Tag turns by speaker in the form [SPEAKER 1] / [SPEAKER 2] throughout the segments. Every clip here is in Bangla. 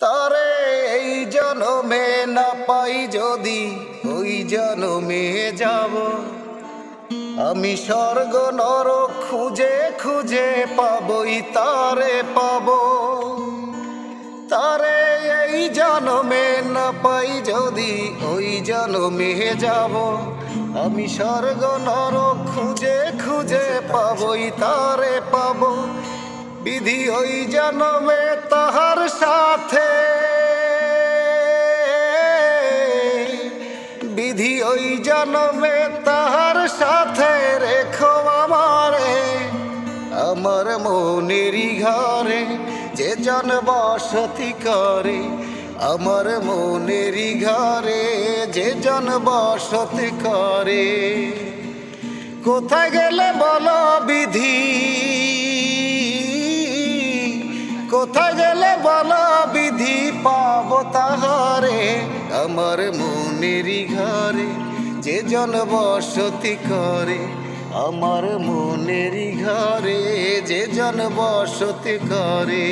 [SPEAKER 1] তারে এই জনমে না পাই যদি, ওই জনমে যাব। আমি স্বর্গ নরক খুঁজে খুঁজে পাবই, তারে পাব। তারে এই জনমে না পাই যদি, ওই জনমে যাব। আমি স্বর্গ নরক খুঁজে খুঁজে পাবই, তারে পাব। বিধি ওই জনমে সাথে। বিধি ওই জনমে তাহার সাথে রেখো আমারে। আমার মনেরই ঘরে যে জন বসতি করে, আমার মনেরই ঘরে যে জন বসতি করে। কোথায় গেলে বলো বিধি? কোথায় বলো বিধি পাব তাহারে, আমার মনেরই ঘরে, যে জন বসতি করে, আমার মনেরই ঘরে, যে জন বসতি করে।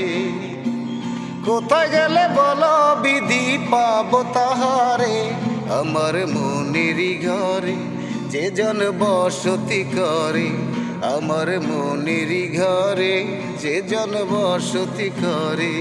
[SPEAKER 1] কোথায় গেলে বলো বিধি পাব তাহারে, আমার মনেরই ঘরে, যে জন বসতি করে আমার মনের ঘরে যে জন বসতি করে।